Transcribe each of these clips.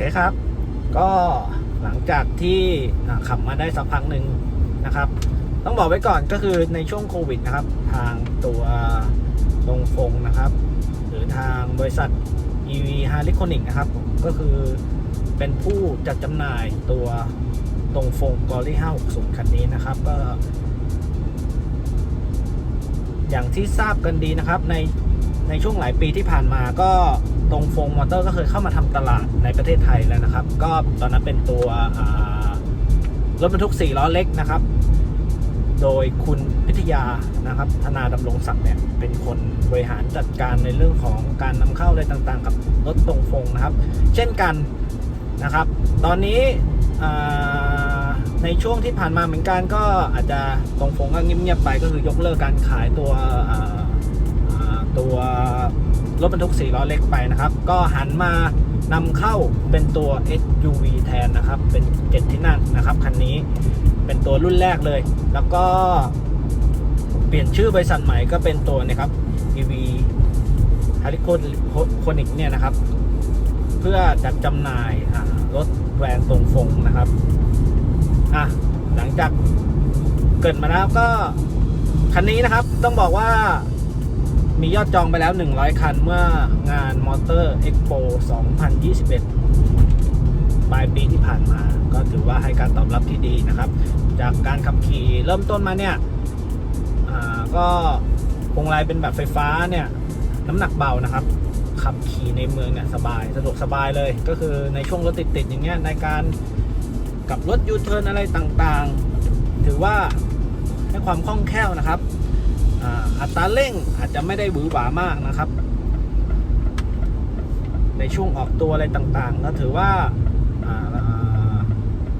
เคครับ ก็หลังจากที่ขับมาได้สักพักหนึ่งนะครับ ต้องบอกไว้ก่อนก็คือในช่วงโควิดนะครับ ทางตัวตรงฟงนะครับ หรือทางบริษัท EV h a r l e y c o n i c นะครับ ก็คือเป็นผู้จัดจำหน่ายตัวตรงฟงกอรี่560 คันนี้นะครับก็ อย่างที่ทราบกันดีนะครับในในช่วงหลายปีที่ผ่านมาก็ ตรงฟงมอเตอร์ก็เคยเข้ามาทำตลาดในประเทศไทยแล้วนะครับ ก็ตอนนั้นเป็นตัวรถบรรทุก4ล้อเล็กนะครับ โดยคุณพิทยานะครับ ธนาดำรงศักดิ์เนี่ยเป็นคนบริหารจัดการในเรื่องของการนำเข้าอะไรต่างๆ กับรถตรงฟงนะครับ เช่นกันนะครับ ตอนนี้ในช่วงที่ผ่านมาเหมือนกันก็อาจจะตรงฟงก็เงียบๆไปก็คือยกเลิกการขายตัวตัว รถบรรทุก4ล้อเล็กไปนะครับ ก็หันมานำเข้าเป็นตัว SUV แทนนะครับ เป็นเจ็ดที่นั่งนะครับคันนี้เป็นตัวรุ่นแรกเลย แล้วก็เปลี่ยนชื่อบริษัทใหม่ก็เป็นตัวนะครับ EV h a r i c o n i c เนี่ยนะครับ เพื่อจัดจำหน่ายรถแวนตรงฟงนะครับอะหลังจากเกิดมาแล้วก็คันนี้นะครับต้องบอกว่า มียอดจองไปแล้ว 100 คันเมื่องานมอเตอร์เอ็กโป2021 ปลายปีที่ผ่านมา ก็ถือว่าให้การตอบรับที่ดีนะครับ จากการขับขี่เริ่มต้นมาเนี่ยก็พวงมาลัยเป็นแบบไฟฟ้าเนี่ย น้ำหนักเบานะครับ ขับขี่ในเมืองเนี่ยสบายสะดวกสบายเลย ก็คือในช่วงรถติดๆอย่างเงี้ยในการกับรถยูเทิร์นอะไรต่างๆ ถือว่าให้ความคล่องแคล่วนะครับ อัตราเร่งอาจจะไม่ได้หวือหวามากนะครับ ในช่วงออกตัวอะไรต่างๆ ก็ถือว่าาา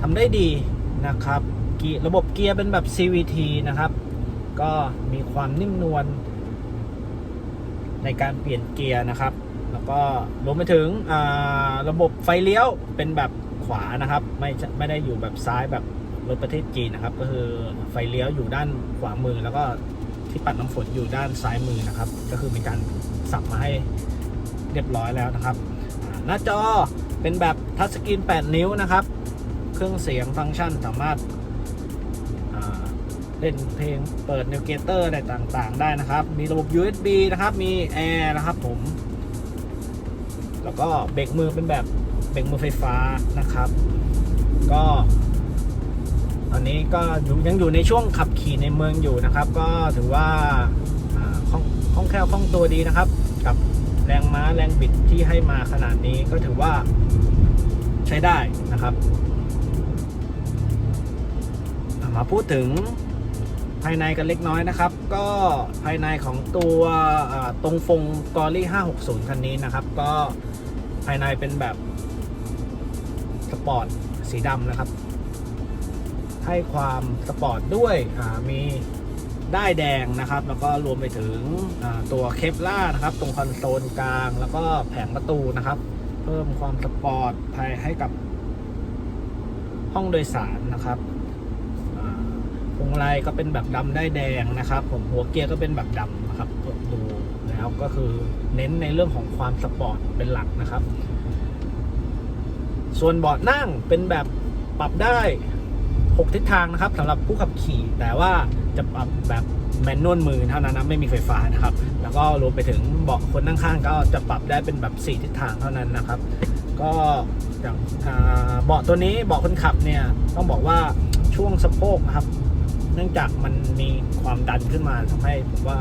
ทำได้ดีนะครับเกียร์ระบบเกียร์เป็นแบบ CVT นะครับ ก็มีความนิ่มนวลในการเปลี่ยนเกียร์นะครับ แล้วก็รวมไปถึงระบบไฟเลี้ยวเป็นแบบขวานะครับ ไม่ไม่ได้อยู่แบบซ้ายแบบรถประเทศจีนนะครับ ก็คือไฟเลี้ยวอยู่ด้านขวามือแล้วก็ ที่ปัดน้ำฝนอยู่ด้านซ้ายมือนะครับ ก็คือมีการสับมาให้เรียบร้อยแล้วนะครับ หน้าจอเป็นแบบทัชสกรีน 8 นิ้วนะครับ เครื่องเสียงฟังก์ชันสามารถเล่นเพลงเปิด n น v เกเตอร์อะไรต่างๆ ได้นะครับ มีระบบ USB นะครับ มีแอร์นะครับผม แล้วก็เบรกมือเป็นแบบเบรกมือไฟฟ้านะครับ ก็ อนนี้ก็ยังอยู่ในช่วงขับขี่ในเมืองอยู่นะครับ ก็ถือว่าคล่องคล่องแคล่วคล่องตัวดีนะครับ กับแรงม้าแรงบิดที่ให้มาขนาดนี้ก็ถือว่าใช้ได้นะครับ มาพูดถึงภายในกันเล็กน้อยนะครับ ก็ภายในของตัวตรงฟงกอรี่ 560 คันนี้นะครับ ก็ภายในเป็นแบบสปอร์ตสีดำนะครับ ให้ความสปอร์ตด้วยมีได้ายแดงนะครับ แล้วก็รวมไปถึงตัวเคปล่านะครับ ตรงคอนโซลกลาง แล้วก็แผงประตูนะครับ เพิ่มความสปอร์ตภายให้กับห้องโดยสารนะครับพวงมาลัยก็เป็นแบบดำได้แดงนะครับ ผมหัวเกียร์ก็เป็นแบบดำนะครับดูแล้วก็คือเน้นในเรื่องของความสปอร์ตเป็นหลักนะครับ ส่วนเบาะนั่งเป็นแบบปรับได้ 6 ทิศทางนะครับสำหรับผู้ขับขี่แต่ว่าจะปรับแบบแมนนวลมือเท่านั้นนะไม่มีไฟฟ้านะครับ แล้วก็รวมไปถึงเบาะคนนั่งข้างก็จะปรับได้เป็นแบบ 4 ทิศทางเท่านั้นนะครับ ก็อย่างเบาะตัวนี้เบาะคนขับเนี่ยต้องบอกว่าช่วงสะโพกนะครับ เนื่องจากมันมีความดันขึ้นมาทำให้ผมว่า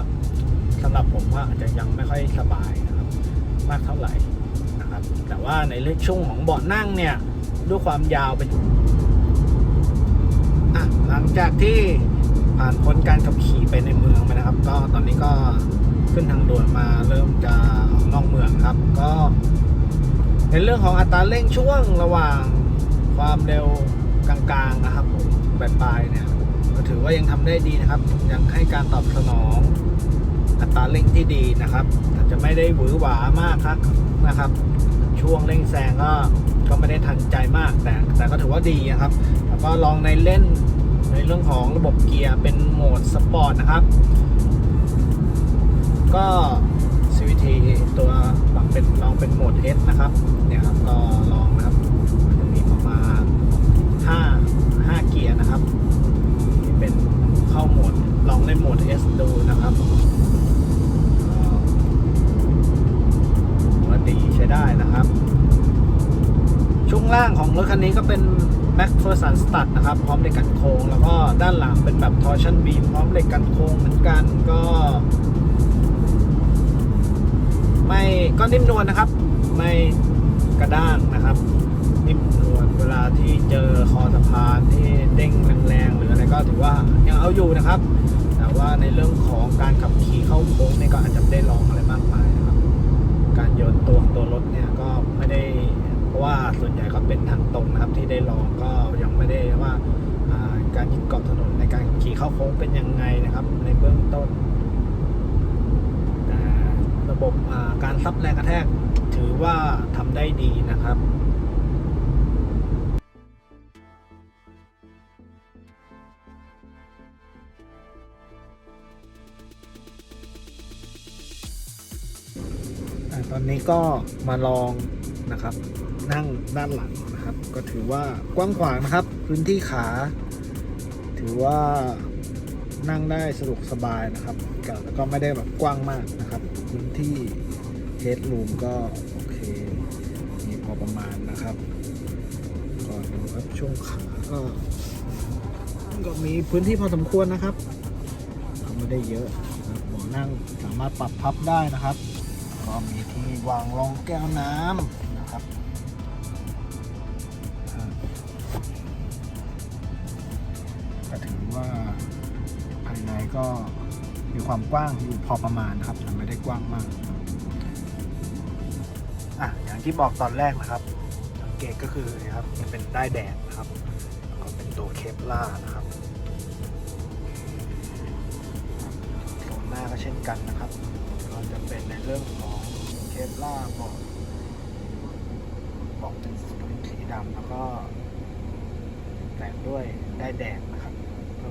สำหรับผมว่าอาจจะยังไม่ค่อยสบายนะครับ มากเท่าไหร่นะครับ แต่ว่าในเรื่องช่วงของเบาะนั่งเนี่ยด้วยความยาวเป็น จากที่ผ่านพ้นการขับขี่ไปในเมืองไปนะครับ ก็ตอนนี้ก็ขึ้นทางด่วนมาเริ่มจะนอกเมืองครับ ก็ในเรื่องของอัตราเร่งช่วงระหว่างความเร็วกลางๆนะครับผมปลายๆเนี่ยก็ถือว่ายังทำได้ดีนะครับ ยังให้การตอบสนองอัตราเร่งที่ดีนะครับอาจจะไม่ได้หวือหวามากครับนะครับ ช่วงเร่งแซงก็ก็ไม่ได้ทันใจมากแต่ แต่ก็ถือว่าดีนะครับ แล้วก็ลองในเล่น ในเรื่องของระบบเกียร์เป็นโหมดสปอร์ตนะครับ ก็ CVT ตัวหลังเป็นลองเป็นโหมด S นะครับเนี่ยครับก็ลองนะครับจะมีประมาณ5 5เกียร์นะครับนี่เป็นเข้าโหมดลองในโหมด S ดูนะครับปกติใช้ได้นะครับ ช่วงล่างของรถคันนี้ก็เป็น Mac f e r s o n Stud นะครับ พร้อมเหล็กกันโค้ง แล้วก็ด้านหลังเป็นแบบ Torsion Beam พร้อมเหล็กกันโค้งเหมือนกันก็ ไม่ก็นิ่มนวลนะครับ ไม่กระด้างนะครับ นิ่มนวลเวลาที่เจอคอสะพานที่เด้งแรงๆหรืออะไรก็ถือว่ายังเอาอยู่นะครับ แต่ว่าในเรื่องของการขับขี่เข้าโค้งเนี่ยก็อาจจะได้ลองอะไรมากมายนะครับ การโยนตัวตัวรถเนี่ยก็ไม่ได้ เพราะว่าส่วนใหญ่ก็เป็นทางตรงนะครับที่ได้ลองก็ยังไม่ได้ว่าอ่าการยึดเกาะถนนในการขี่เข้าโค้งเป็นยังไงนะครับ ในเบื้องต้นแต่ระบบการซับแรงกระแทกถือว่าทำได้ดีนะครับตอนนี้ก็มาลองนะครับ นั่งด้านหลังนะครับ ก็ถือว่ากว้างขวางนะครับ พื้นที่ขา ถือว่านั่งได้สะดวกสบายนะครับแล้วก็ไม่ได้แบบกว้างมากนะครับ พื้นที่เฮดรูมก็โอเคมีพอประมาณนะครับก่อนดูครับช่วงขาก็ก็มีพื้นที่พอสมควรนะครับก็ไม่ได้เยอะนะครับนั่งสามารถปรับพับได้นะครับ ก็มีที่วางรองแก้วน้ำ ว่าภายในก็มีความกว้างอยู่พอประมาณนะครับแต่ไม่ได้กว้างมากอะอย่างที่บอกตอนแรกนะครับ สังเกตก็คือนะครับมันเป็นได้แดงนะครับก็เป็นตัวเคปล่านะครับโซนหน้าก็เช่นกันนะครับ ก็จะเป็นในเรื่องของเคปล่าบอกบอกเป็นสีดำแล้วก็แต่งด้วยได้แดง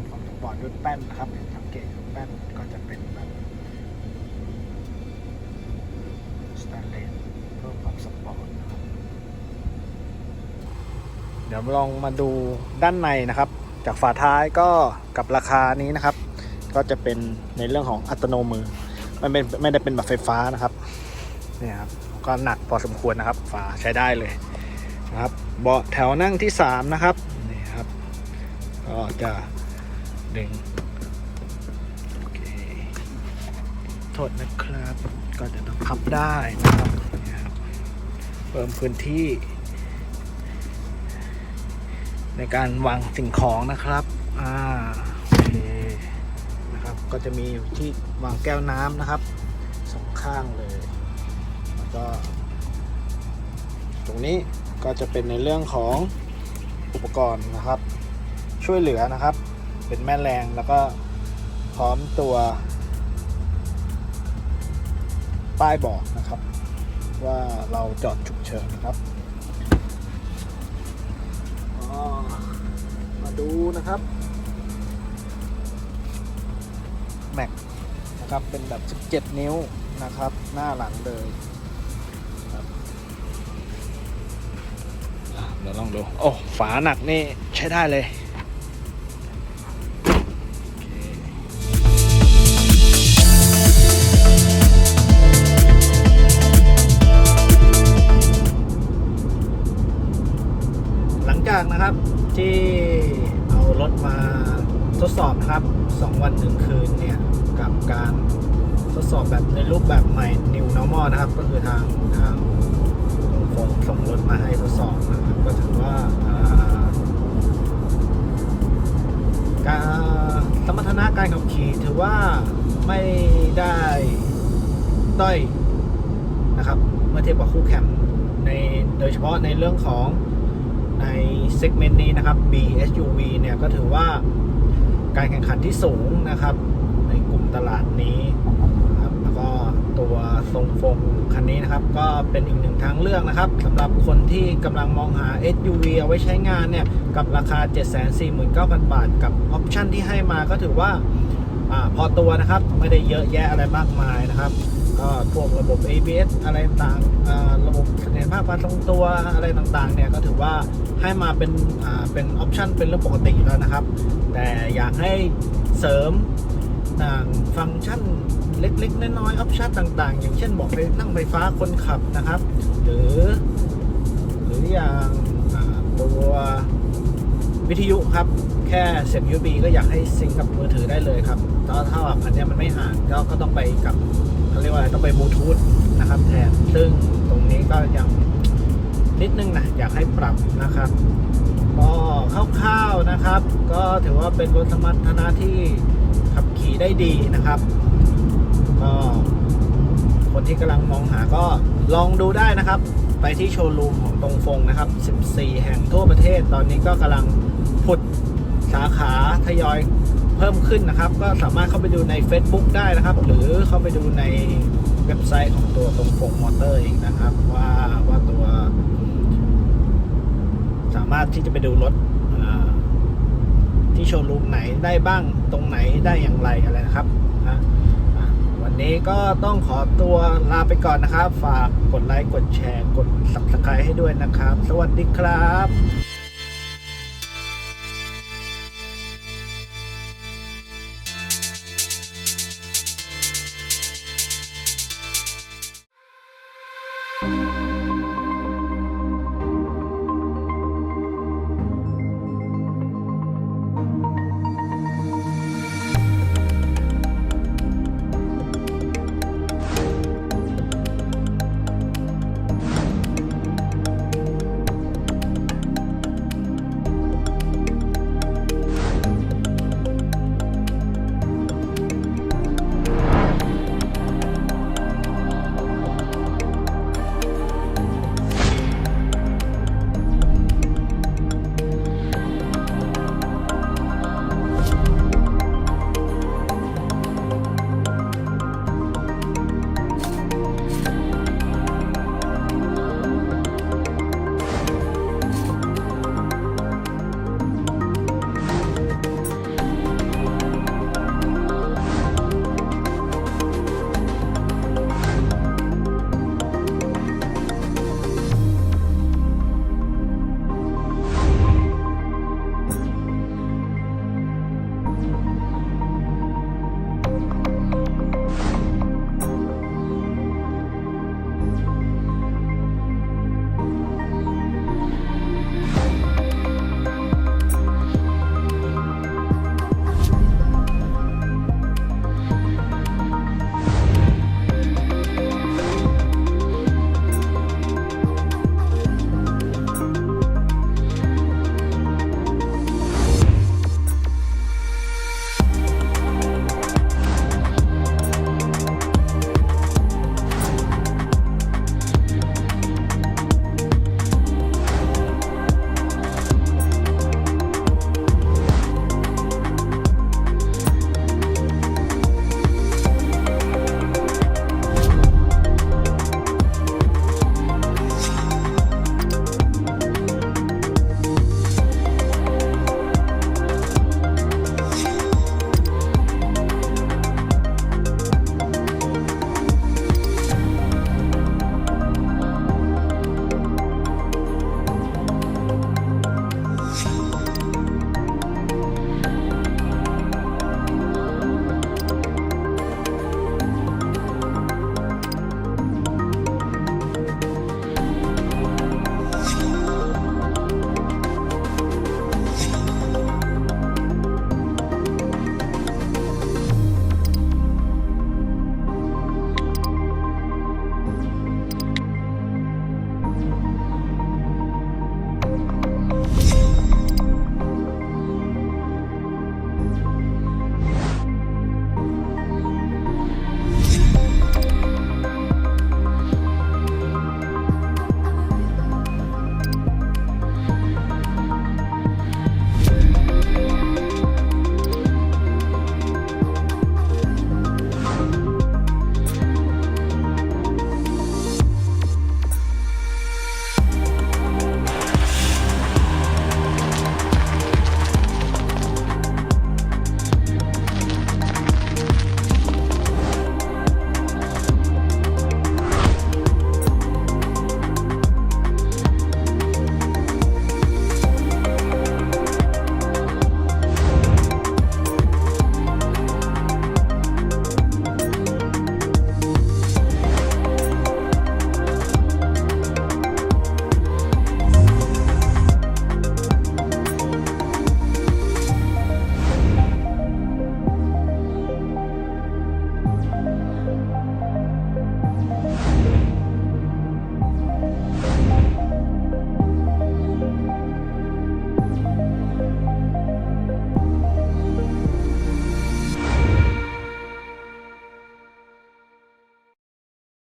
นะครับเพิ่มความสปอร์ตด้วยแป้นนะครับเห็นสังเกตแป้นก็จะเป็นแบบสแตนเลสเพิ่มความสปอร์ตนะครับเดี๋ยวลองมาดูด้านในนะครับ จากฝาท้ายก็กับราคานี้นะครับ ก็จะเป็นในเรื่องของอัตโนมือ มันเป็นไม่ได้เป็นแบบไฟฟ้านะครับเนี่ยครับก็หนักพอสมควรนะครับ ฝาใช้ได้เลยนะครับเบาะแถวนั่งที่ 3 นะครับนี่ครับก็จะ ดึงโอเคโทษนะครับ ก็จะต้องพับได้นะครับเนี่ยครับ เพิ่มพื้นที่ ในการวางสิ่งของนะครับ อ่าโอเคนะครับ ก็จะมีที่วางแก้วน้ำนะครับสองข้างเลย แล้วก็ตรงนี้ก็จะเป็นในเรื่องของอุปกรณ์นะครับ ช่วยเหลือนะครับ เป็นแม่แรงแล้วก็พร้อมตัว ป้ายบอกนะครับ ว่าเราจอดฉุกเฉินนะครับมาดูนะครับแม็กนะครับเป็นแบบ 17 นิ้วนะครับ หน้าหลังเลยครับอะเดี๋ยวลองดู โอ้ ฝาหนักนี่ใช้ได้เลย นะครับ ที่เอารถมาทดสอบนะครับ 2 วัน1คืนเนี่ย กับการทดสอบแบบในรูปแบบใหม่ New Normal นะครับ ก็คือทางทางโฟมส่งรถมาให้ทดสอบนะครับก็ถือว่าอ่าการสมรรถนะการขับขี่ถือว่าไม่ได้ด้อยนะครับ เมื่อเทียบกับคู่แข่งในโดยเฉพาะในเรื่องของ ในเซกเมนต์นี้นะครับ B SUV เนี่ยก็ถือว่าการแข่งขันที่สูงนะครับ ในกลุ่มตลาดนี้นะครับแล้วก็ตัวทรงฟงคันนี้นะครับ ก็เป็นอีกหนึ่งทางเลือกนะครับสำหรับคนที่กำลังมองหา SUV เอาไว้ใช้งานเนี่ย กับราคา 749,000 บาท กับออปชันที่ให้มาก็ถือว่าอพอตัวนะครับไม่ได้เยอะแยะอะไรมากมายนะครับ พวกระบบ ABS อะไรต่างระบบเสถียรภาพการทรงตัวอะไรต่างๆ เนี่ยก็ถือว่าให้มาเป็นเป็นออปชันเป็นเรื่องปกติแล้วนะครับ แต่อยากให้เสริมฟังก์ชันเล็กๆ น้อยๆออปชันต่างๆ อย่างเช่นบอกไปนั่งไฟฟ้าคนขับนะครับ หรือ หรืออย่างตัววิทยุครับ แค่เสียบ USB ก็อยากให้ซิงก์กับมือถือได้เลยครับถ้าถ้าแบบอันเนี้ยมันไม่อ่านก็ก็ต้องไปกับ เรียกว่าต้องไปบลูทูธนะครับแทนซึ่งตรงนี้ก็ยังนิดนึงนะอยากให้ปรับนะครับก็คร่าวๆนะครับ ก็ถือว่าเป็นรถสมรรถนะที่ขับขี่ได้ดีนะครับ ก็คนที่กำลังมองหาก็ลองดูได้นะครับ ไปที่โชว์รูมของตรงฟงนะครับ 14 แห่งทั่วประเทศตอนนี้ก็กำลังผุดสาขาทยอย เพิ่มขึ้นนะครับ ก็สามารถเข้าไปดูใน Facebook ได้นะครับ หรือเข้าไปดูในเว็บไซต์ของตัวตรงฟงมอเตอร์เองนะครับ ว่าว่าตัว สามารถที่จะไปดูรถที่โชว์รูมไหนได้บ้างตรงไหนได้อย่างไรอะไรนะครับนะวันนี้ก็ต้องขอตัวลาไปก่อนนะครับ ฝากกดไลค์กดแชร์กด subscribe ให้ด้วยนะครับ สวัสดีครับ